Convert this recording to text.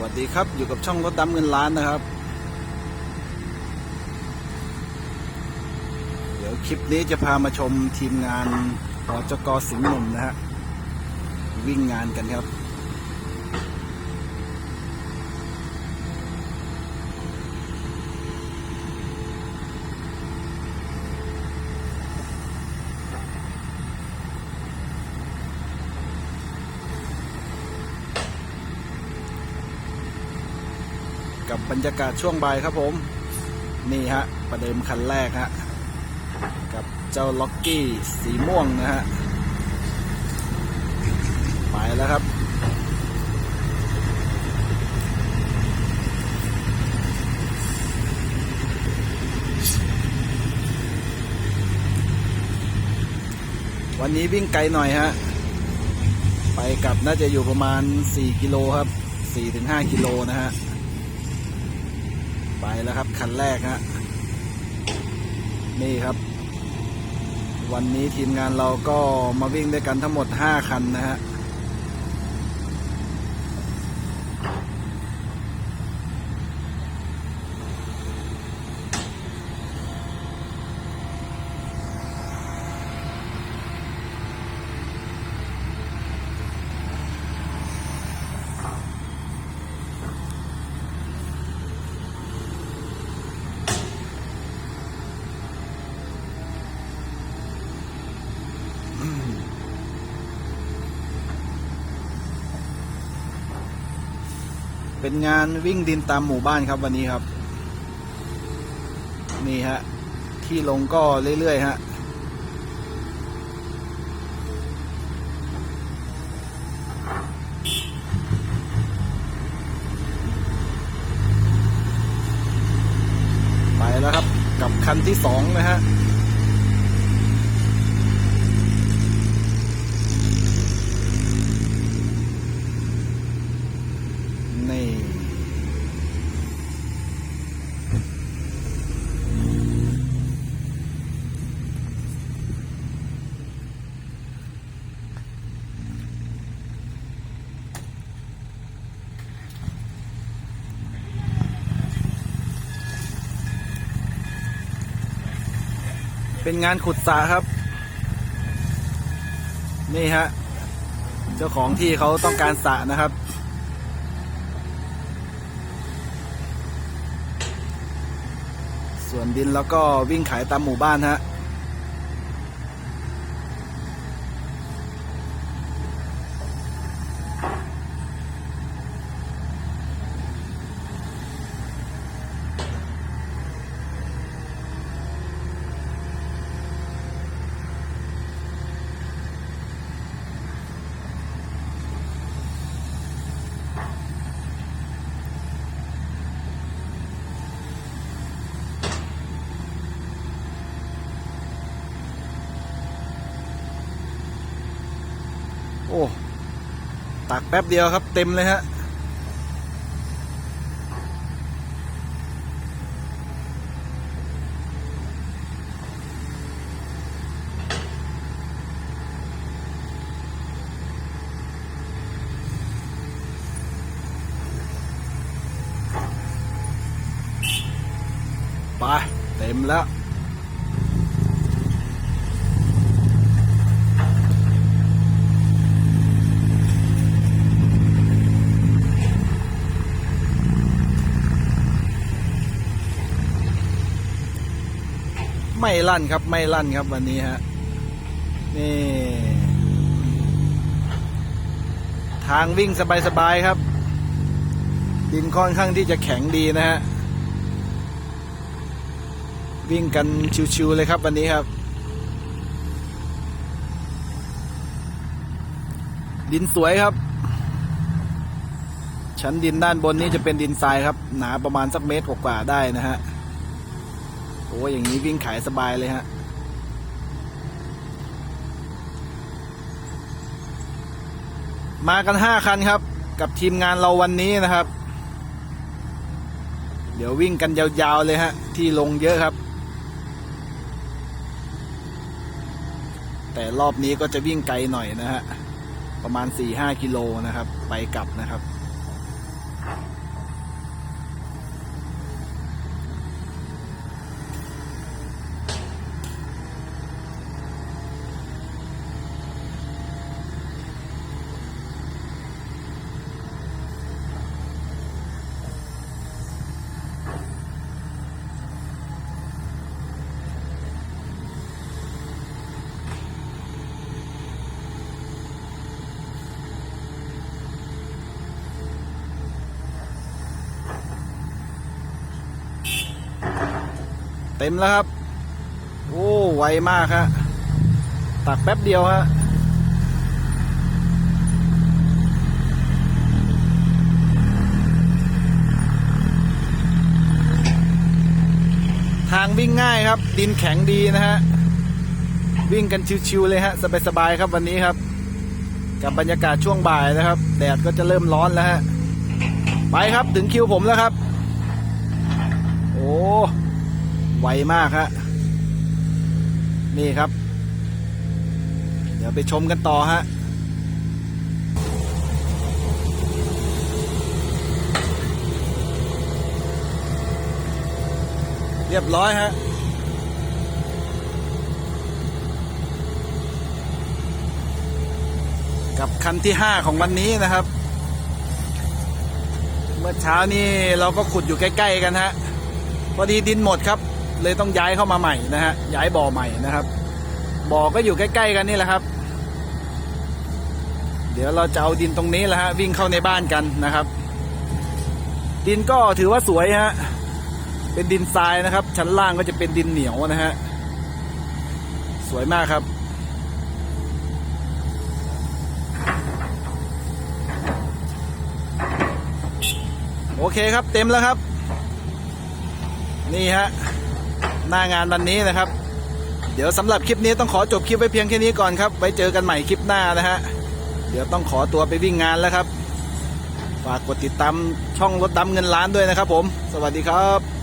วัสดีครับ อยู่กับช่องรถดำเงินล้านนะครับ เดี๋ยวคลิปนี้จะพามาชมทีมงานหจกสิงห์หนุ่มนะฮะวิ่งงานกันครับ กับบรรยากาศช่วงบ่ายครับผม นี่ฮะ ประเดิมคันแรกฮะ กับเจ้าล็อกกี้สีม่วงนะฮะ ไปแล้วครับวันนี้วิ่งไกลหน่อยฮะ ไปกลับน่าจะอยู่ประมาณ 4 กิโลครับ 4-5 กิโลนะฮะ ไปแล้วครับ คันแรกฮะนี่ครับ วันนี้ทีมงานเราก็มาวิ่งด้วยกันทั้งหมด 5 คันนะฮะ เป็นงานวิ่งดินตามหมู่บ้านครับวันนี้ครับ นี่ฮะ ที่ลงก็เรื่อยๆฮะไปแล้วครับ กับคันที่สองนะฮะ นี่ เป็นงานขุดสระครับ นี่ฮะ เจ้าของที่เขาต้องการสระนะครับ ส่วนดินแล้วก็วิ่งขายตามหมู่บ้านฮะ โอ้ตักแป๊บเดียวครับเต็มเลยฮะไปเต็มแล้ว ไม่ลั่นครับ ไม่ลั่นครับวันนี้ฮะนี่ทางวิ่งสบายๆครับ ดินค่อนข้างที่จะแข็งดีนะฮะวิ่งกันชิวๆเลยครับวันนี้ครับ ดินสวยครับ ชั้นดินด้านบนนี้จะเป็นดินทรายครับ หนาประมาณสักเมตรกว่าได้นะฮะ อ้ยอย่างนี้วิ่งขายสบายเลยฮะมากันห้าคันครับ กับทีมงานเราวันนี้นะครับ เดี๋ยววิ่งกันยาวๆเลยฮะ ที่ลงเยอะครับ แต่รอบนี้ก็จะวิ่งไกลหน่อยนะฮะ ประมาณ4-5กิโลนะครับ ไปกลับนะครับ เต็มแล้วครับ โอ้ไวมากฮะตักแป๊บเดียวฮะทางวิ่งง่ายครับ ดินแข็งดีนะฮะ วิ่งกันชิวๆเลยฮะ สบายๆครับวันนี้ครับ กับบรรยากาศช่วงบ่ายนะครับ แดดก็จะเริ่มร้อนแล้วฮะ ไปครับถึงคิวผมแล้วครับ โอ้ ไวมากฮะนี่ครับ เดี๋ยวไปชมกันต่อฮะเรียบร้อยฮะกับคันที่ห้าของวันนี้นะครับ เมื่อเช้านี้เราก็ขุดอยู่ใกล้ ๆ กันฮะ พอดีดินหมดครับ เลยต้องย้ายเข้ามาใหม่นะฮะย้ายบ่อใหม่นะครับ บ่อก็อยู่ใกล้ ๆ กันนี่แหละครับ เดี๋ยวเราจะเอาดินตรงนี้แหละฮะวิ่งเข้าในบ้านกันนะครับ ดินก็ถือว่าสวยฮะเป็นดินทรายนะครับ ชั้นล่างก็จะเป็นดินเหนียวนะฮะสวยมากครับโอเคครับเต็มแล้วครับ นี่ฮะ หน้างานวันนี้นะครับ เดี๋ยวสำหรับคลิปนี้ต้องขอจบคลิปไว้เพียงแค่นี้ก่อนครับ ไว้เจอกันใหม่คลิปหน้านะฮะ เดี๋ยวต้องขอตัวไปวิ่งงานแล้วครับ ฝากกดติดตามช่องรถดำเงินล้านด้วยนะครับผม สวัสดีครับ